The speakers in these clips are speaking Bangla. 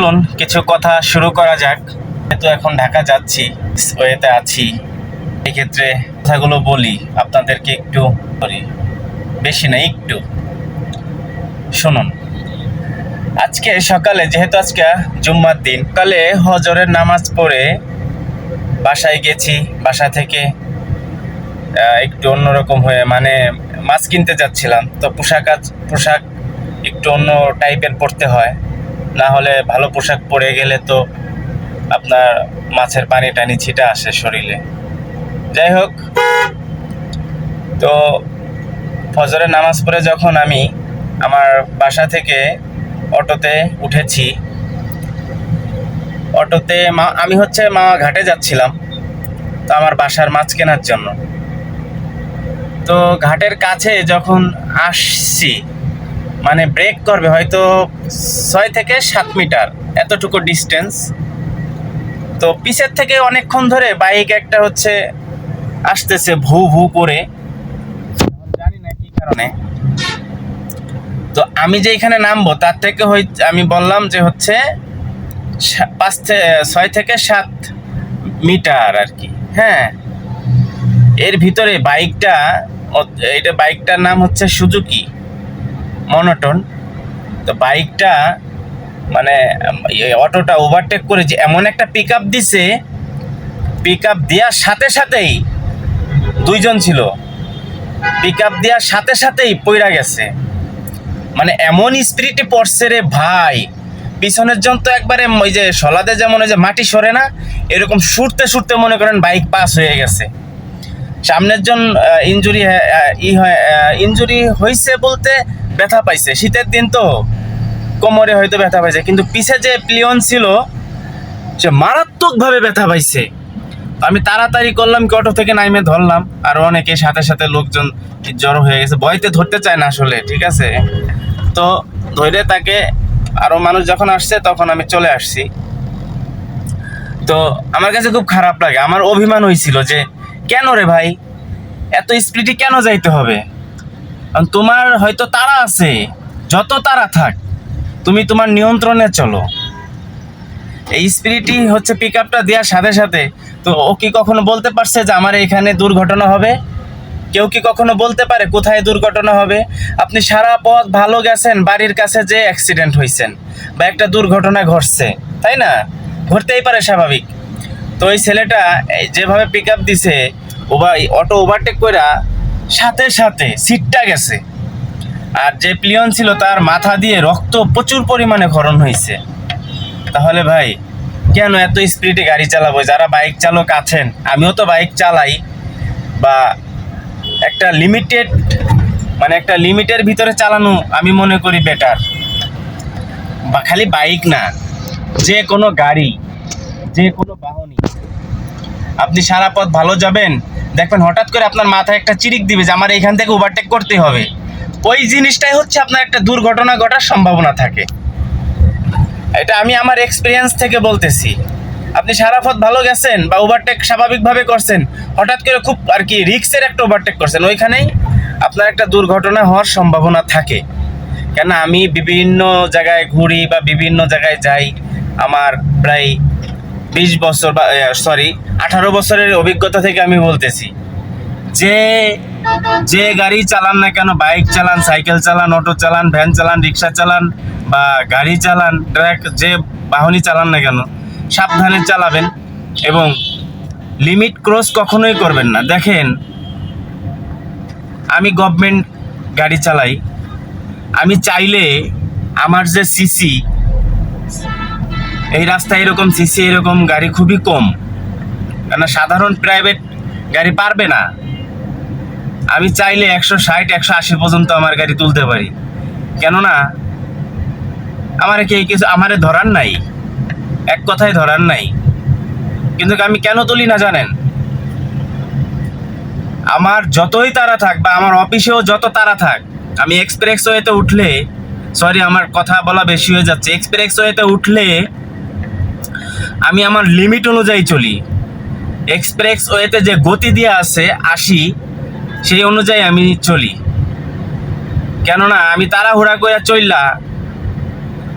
চলুন, কিছু কথা শুরু করা যাক। যেহেতু এখন ঢাকা যাচ্ছি ওয়েতে আছি, এক্ষেত্রে কথাগুলো বলি, আপনাদেরকে একটু করি বেশি না, একটু। শুনুন, আজকে সকালে, যেহেতু আজকে জুম্মার দিন কালে হজরের নামাজ পড়ে বাসায় গেছি, বাসা থেকে একটু অন্যরকম হয়ে মানে মাছ কিনতে যাচ্ছিলাম। তো পোশাক পোশাক একটু অন্য টাইপের পরতে হয়। না হলে ভালো পোশাক পরে গেলে তো আপনার মাছের পানি টানি ছিটা আসে শরীরে। যাই হোক, তো ফজরের নামাজ পড়ে যখন আমি আমার বাসা থেকে অটোতে উঠেছি, অটোতে মা, আমি হচ্ছে মামা ঘাটে যাচ্ছিলাম, তো আমার বাসার মাছ কেনার জন্য। তো ঘাটের কাছে যখন আসছি মানে ব্রেক করবে হয়তো ছয় থেকে সাত মিটার, এতটুকু ডিস্টেন্স তো পিছের থেকে অনেকক্ষণ ধরে বাইক একটা হচ্ছে আসতেছে ভু ভু করে। জানি না কি কারণে। তো আমি যে এখানে নামবো, তার থেকে হই, আমি বললাম যে হচ্ছে পাঁচ থে- ছয় থেকে সাত মিটার আর কি হ্যাঁ। এর ভিতরে বাইকটা এটা বাইকটার নাম হচ্ছে সুজুকি মনোটন তো বাইকটা মানে অটোটা ওভারটেক করে যে এমন একটা পিক আপ দিছে পিক আপ দেওয়ার সাথে সাথেই দুইজন ছিল। পিক আপ দেওয়ার সাথে সাথেই পইরা গেছে। মানে এমন স্পিরিটে পড়ছে রে ভাই। পিছনের জন তো একবারে ওই যে সলাদে যেমন ওই যে মাটি সরে না, এরকম সুরতে সুরতে মনে করেন বাইক পাস হয়ে গেছে। সামনের জন ইঞ্জুরি ই ইঞ্জুরি হয়েছে বলতে ব্যথা পাইছে। শীতের দিন তো কোমরে হয়তো ব্যথা পাইছে, কিন্তু পিছে যে প্লিয়ন ছিল, সে মারাত্মকভাবে ব্যথা পাইছে। আমি তাড়াতাড়ি করলাম কি, অটো থেকে নাইমে ধরলাম, আর অনেকে সাথে সাথে লোকজন জড়ো হয়ে গেছে। ভয়তে ধরতে চায় না আসলে, ঠিক আছে? তো ধরে তাকে আরও মানুষ যখন আসছে, তখন আমি চলে আসছি। তো আমার কাছে খুব খারাপ লাগে। আমার অভিমান হয়েছিল যে, কেন রে ভাই? এত স্পিডে কেন যাইতে হবে? তোমার হয়তো তারা আছে, যত তারা থাক, তুমি তোমার নিয়ন্ত্রণে চলো। এই স্পিরিটই হচ্ছে পিক আপটা দেওয়ার সাথে সাথে, তো ও কি কখনো বলতে পারছে যে আমার এখানে দুর্ঘটনা হবে? কেউ কি কখনো বলতে পারে কোথায় দুর্ঘটনা হবে? আপনি সারা পথ ভালো গেছেন, বাড়ির কাছে যে অ্যাক্সিডেন্ট হয়েছেন বা একটা দুর্ঘটনা ঘটছে, তাই না? ঘটতেই পারে স্বাভাবিক। তো ওই ছেলেটা যেভাবে পিক আপ দিছে ওভার অটো ওভারটেক কইরা সাথে সাথে সিটটা গেছে। আর যে প্লিয়ন ছিল তার মাথা দিয়ে রক্ত প্রচুর পরিমাণে ক্ষরণ হয়েছে তাহলে ভাই, কেন এত স্পিডে গাড়ি চালাবো? যারা বাইক চালক আছেন, আমিও তো বাইক চালাই। বা একটা লিমিটেড মানে একটা লিমিটের ভিতরে চালানো আমি মনে করি বেটার বা খালি বাইক না, যে কোনো গাড়ি, যে কোনো বাহনই। আপনি সারা পথ ভালো যাবেন। দেখবেন হঠাৎ করে আপনার মাথায় একটা চিরিক দিবে যে আমার এইখান থেকে ওভারটেক করতে হবে। ওই জিনিসটাই হচ্ছে আপনার একটা দুর্ঘটনা ঘটার সম্ভাবনা থাকে। এটা আমি আমার এক্সপিরিয়েন্স থেকে বলতেছি। আপনি সারা পথ ভালো গেছেন বা ওভারটেক স্বাভাবিকভাবে করছেন, হঠাৎ করে খুব আর কি রিক্সের একটা ওভারটেক করছেন, ওইখানেই আপনার একটা দুর্ঘটনা হওয়ার সম্ভাবনা থাকে। কেন আমি বিভিন্ন জায়গায় ঘুরি বা বিভিন্ন জায়গায় যাই, আমার প্রায় বিশ বছর বা সরি আঠারো বছরের অভিজ্ঞতা থেকে আমি বলতেছি। যে যে গাড়ি চালান না কেন, বাইক চালান, সাইকেল চালান, অটো চালান, ভ্যান চালান, রিক্সা চালান বা গাড়ি চালান, ট্রাক, যে বাহনই চালান না কেন, সাবধানে চালাবেন এবং লিমিট ক্রস কখনোই করবেন না। দেখেন, আমি গভর্নমেন্ট গাড়ি চালাই। আমি চাইলে আমার যে সিসি এই রাস্তায় এরকম সিসি এরকম, গাড়ি খুবই কম। কেন সাধারণ প্রাইভেট গাড়ি পারবে না। আমি চাইলে একশো ষাট, একশো আশি পর্যন্ত আমার গাড়ি তুলতে পারি। কেননা আমার কে কিছু, আমারে ধরার নাই। এক কথায় ধরার নাই। কিন্তু আমি কেন তুলি না জানেন? আমার যতই তারা থাক বা আমার অফিসেও যত তারা থাক, আমি এক্সপ্রেস ওয়েতে উঠলে সরি আমার কথা বলা বেশি হয়ে যাচ্ছে এক্সপ্রেস ওয়েতে উঠলে আমি আমার লিমিট অনুযায়ী চলি। এক্সপ্রেস ওয়েতে যে গতি দিয়ে আছে আসি সেই অনুযায়ী আমি চলি। কেননা, আমি তাড়াহুড়া করে চললা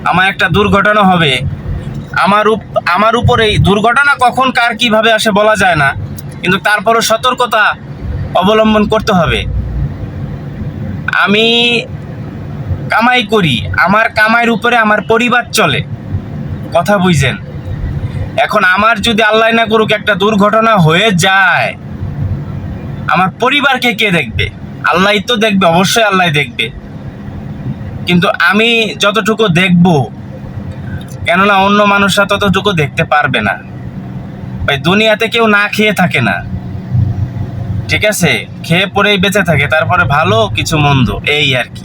আমার একটা দুর্ঘটনা হবে। আমার উপ, আমার উপরে দুর্ঘটনা কখন, কার কীভাবে আসে বলা যায় না। কিন্তু তারপরও সতর্কতা অবলম্বন করতে হবে। আমি কামাই করি। আমার কামাইয়ের উপরে আমার পরিবার চলে। কথা বুঝছেন? এখন আমার যদি আল্লাহ না করুক, একটা দুর্ঘটনা হয়ে যায়, আমার পরিবারকে কে দেখবে? আল্লাহ তো দেখবে, অবশ্যই আল্লাহ দেখবে। কিন্তু আমি যতটুকু দেখব, কেননা অন্য মানুষরা ততটুকু দেখতে পারবে না। ভাই, দুনিয়াতে কেউ না খেয়ে থাকে না। ঠিক আছে? খেয়ে পরেই বেঁচে থাকে, তারপরে ভালো, কিছু মন্দ, এই আর কি।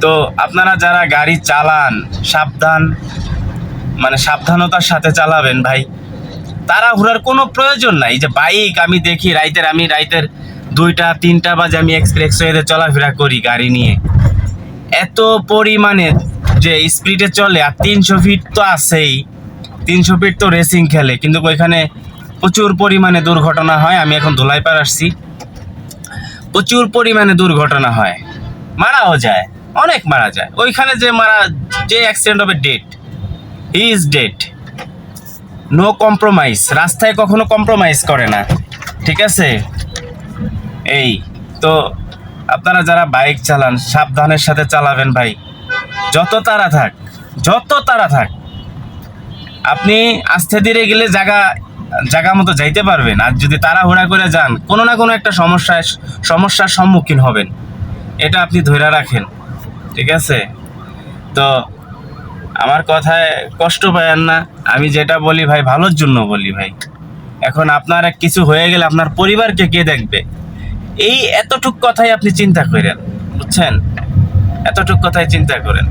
তো আপনারা যারা গাড়ি চালান, সাবধান মানে সাবধানতার সাথে চালাবেন ভাই। তাড়াহুড়ার কোনো প্রয়োজন নাই। যে বাইক আমি দেখি রাইতের, আমি রাইতের দুইটা, তিনটা বাজে আমি এক্সপ্রেসওয়েতে চলাফেরা করি গাড়ি নিয়ে। এত পরিমাণে যে স্পিডে চলে, আর তিনশো ফিট তো আছেই। তিনশো ফিট তো রেসিং খেলে, কিন্তু ওইখানে প্রচুর পরিমাণে দুর্ঘটনা হয়। আমি এখন ধুলাইপাড় আসছি। প্রচুর পরিমাণে দুর্ঘটনা হয়। মারাও যায়, অনেক মারা যায়। ওইখানে যে মারা যে অ্যাক্সিডেন্ট হবে that is that no compromise রাস্তায় কখনো কম্প্রোমাইজ করে না। ঠিক আছে? এই, তো আপনারা যারা বাইক চালান, সাবধানের সাথে চালাবেন ভাই। যত তারা থাক, যত তারা থাক, আপনি আস্তে ধীরে গেলে জায়গা জায়গা মতো যাইতে পারবেন। আর যদি তাড়াহুড়া করে যান, কোনো না কোনো একটা সমস্যায়, সমস্যার সম্মুখীন হবেন। এটা আপনি ধরে রাখেন। ঠিক আছে? তো আমার কথায় কষ্ট পায়েন না। আমি যেটা বলি ভাই, ভালোর জন্য বলি ভাই। এখন আপনার এক কিছু হয়ে গেলে আপনার পরিবারকে কে দেখবে? এই এতটুক কথাই আপনি চিন্তা করেন, বুঝছেন? এতটুক কথাই চিন্তা করেন।